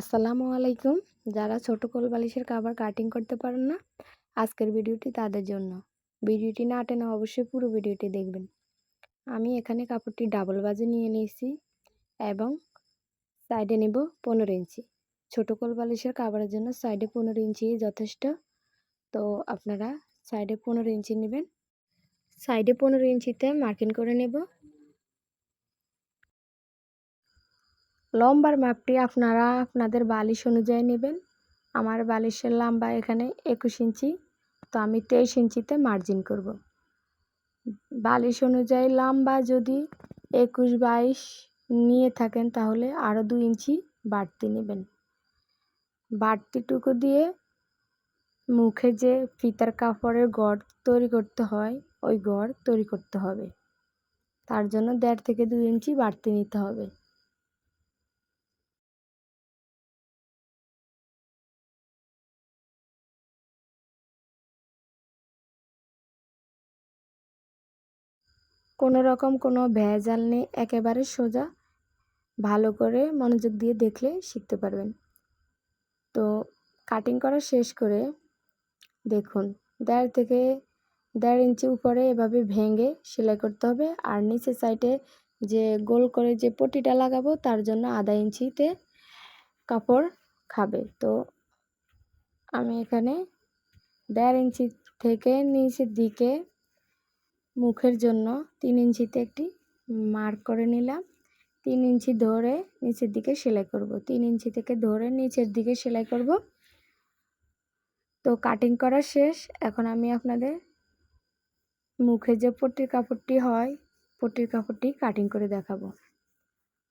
আসসালামু আলাইকুম। যারা ছোট কোল বালিশের কাবার কাটিং করতে পারেন না, আজকের ভিডিওটি তাদের জন্য। ভিডিওটি না টেনে অবশ্যই পুরো ভিডিওটি দেখবেন। আমি এখানে কাপড়টি ডাবল বাজে নিয়ে নিয়েছি এবং সাইডে নেব পনেরো ইঞ্চি। ছোট কোল বালিশের কাবারের জন্য সাইডে পনেরো ইঞ্চি যথেষ্ট। তো আপনারা সাইডে পনেরো ইঞ্চি নেবেন। সাইডে পনেরো ইঞ্চিতে মার্কিং করে নেব। লম্বার মাপটি আপনারা আপনাদের বালিশ অনুযায়ী নেবেন। আমার বালিশের লম্বা এখানে একুশ ইঞ্চি, তো আমি তেইশ ইঞ্চিতে মার্জিন করব। বালিশ অনুযায়ী লম্বা যদি একুশ বাইশ নিয়ে থাকেন, তাহলে আরও দু ইঞ্চি বাড়তি নেবেন। বাড়তিটুকু দিয়ে মুখে যে ফিতার কাপড়ের গড় তৈরি করতে হয়, ওই গড় তৈরি করতে হবে। তার জন্য দেড় থেকে দু ইঞ্চি বাড়তি নিতে হবে। কোনো রকম কোনো ভেজাল নেই, একেবারে সোজা। ভালো করে মনোযোগ দিয়ে দেখলে শিখতে পারবেন। তো কাটিং করা শেষ করে দেখুন, দেড় থেকে দেড় ইঞ্চি উপরে এভাবে ভেঙে সেলাই করতে হবে। আর নিচের সাইডে যে গোল করে যে পটিটা লাগাবো, তার জন্য আধা ইঞ্চিতে কাপড় খাবে। তো আমি এখানে দেড় ইঞ্চি থেকে নিচের দিকে মুখের জন্য তিন ইঞ্চিতে একটি মার্ক করে নিলাম। তিন ইঞ্চি ধরে নিচের দিকে সেলাই করব। তিন ইঞ্চি থেকে ধরে নিচের দিকে সেলাই করব। তো কাটিং করা শেষ। এখন আমি আপনাদের মুখে যে পট্টির কাপড়টি হয়, পট্টির কাপড়টি কাটিং করে দেখাবো।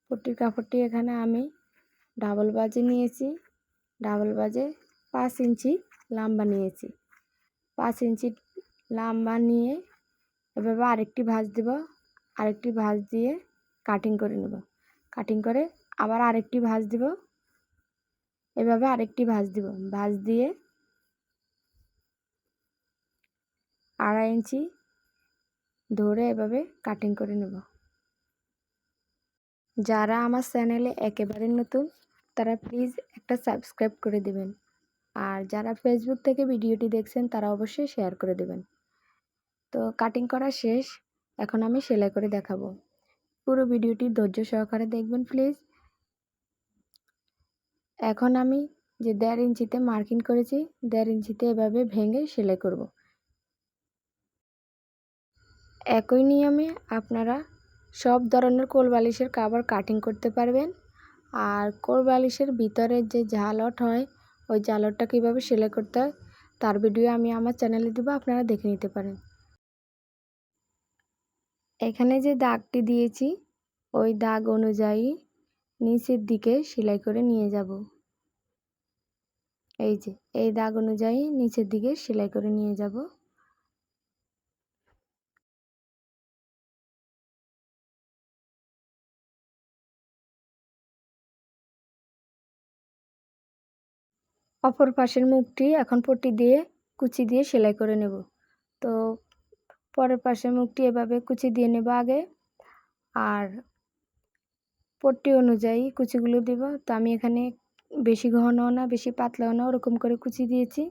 পট্টির কাপড়টি এখানে আমি ডাবল বাজে নিয়েছি। ডাবল বাজে পাঁচ ইঞ্চি লম্বা নিয়েছি। পাঁচ ইঞ্চি লাম্বা নিয়ে এভাবে আরেকটি ভাঁজ দেব। আরেকটি ভাঁজ দিয়ে কাটিং করে নেব। কাটিং করে আবার আরেকটি ভাঁজ দেব। এভাবে আরেকটি ভাঁজ দিব। ভাঁজ দিয়ে আড়াই ইঞ্চি ধরে এভাবে কাটিং করে নেব। যারা আমার চ্যানেলে একেবারে নতুন, তারা প্লিজ একটা সাবস্ক্রাইব করে দেবেন। আর যারা ফেসবুক থেকে ভিডিওটি দেখছেন, তারা অবশ্যই শেয়ার করে দেবেন। তো কাটিং করা শেষ। এখন আমি সেলাই করে দেখাবো। পুরো ভিডিওটি ধৈর্য সহকারে দেখবেন প্লিজ এখন আমি যে দেড় ইঞ্চিতে মার্কিং করেছি, দেড় ইঞ্চিতে এভাবে ভেঙে সেলাই করব। একই নিয়মে আপনারা সব ধরনের কোল বালিশের কাবার কাটিং করতে পারবেন। আর কোল বালিশের ভিতরে যে ঝালট হয়, ওই ঝালটটা কীভাবে সেলাই করতে হয়, তার ভিডিও আমি আমার চ্যানেলে দেবো, আপনারা দেখে নিতে পারেন। এখানে যে দাগটি দিয়েছি, ওই দাগ অনুযায়ী নিচের দিকে সেলাই করে নিয়ে যাব। এই যে, এই দাগ অনুযায়ী নিচের দিকে সেলাই করে নিয়ে যাব। অপর পাশের মুখটি এখন পট্টি দিয়ে, কুচি দিয়ে সেলাই করে নেব। তো পরের পাশে মুখটি এভাবে কুচি দিয়ে নেব আগে। আর পট্টি অনুযায়ী কুচিগুলো দেব। তো আমি এখানে বেশি ঘনও না, বেশি পাতলাও না, ওরকম করে কুচি দিয়েছি।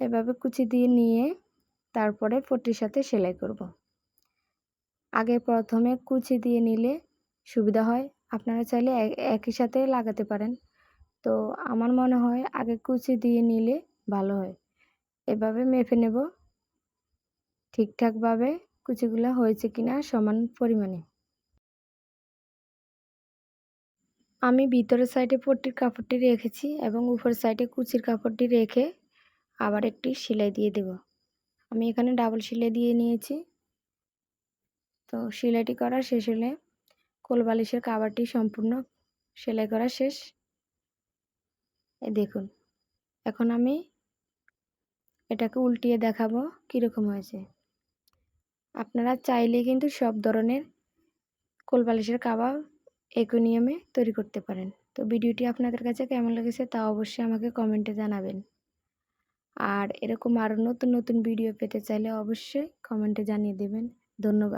এভাবে কুচি দিয়ে নিয়ে তারপরে পট্টির সাথে সেলাই করব। আগে প্রথমে কুচি দিয়ে নিলে সুবিধা হয়। আপনারা চাইলে একই সাথে লাগাতে পারেন। তো আমার মনে হয় আগে কুচি দিয়ে নিলে ভালো হয়। এভাবে মেপে নেব। ঠিকঠাকভাবে কুচিগুলো হয়েছে কিনা সমান পরিমাণে। আমি ভিতরের সাইডে পট্টির কাপড়টি রেখেছি এবং উপর সাইডে কুচির কাপড়টি রেখে আবার একটি সেলাই দিয়ে দেব। আমি এখানে ডাবল সেলাই দিয়ে নিয়েছি। তো সেলাইটি করা শেষ হলে কোলবালিশের কাবারটি সম্পূর্ণ সেলাই করা শেষ। এই দেখুন, এখন আমি এটাকে উল্টিয়ে দেখাবো কীরকম হয়েছে। আপনারা চাইলে কিন্তু সব ধরনের কোলপালিশের কাবাব একই নিয়মে তৈরি করতে পারেন। তো ভিডিওটি আপনাদের কাছে কেমন লেগেছে তা অবশ্যই আমাকে কমেন্টে জানাবেন। আর এরকম আরও নতুন নতুন ভিডিও পেতে চাইলে অবশ্যই কমেন্টে জানিয়ে দেবেন। ধন্যবাদ।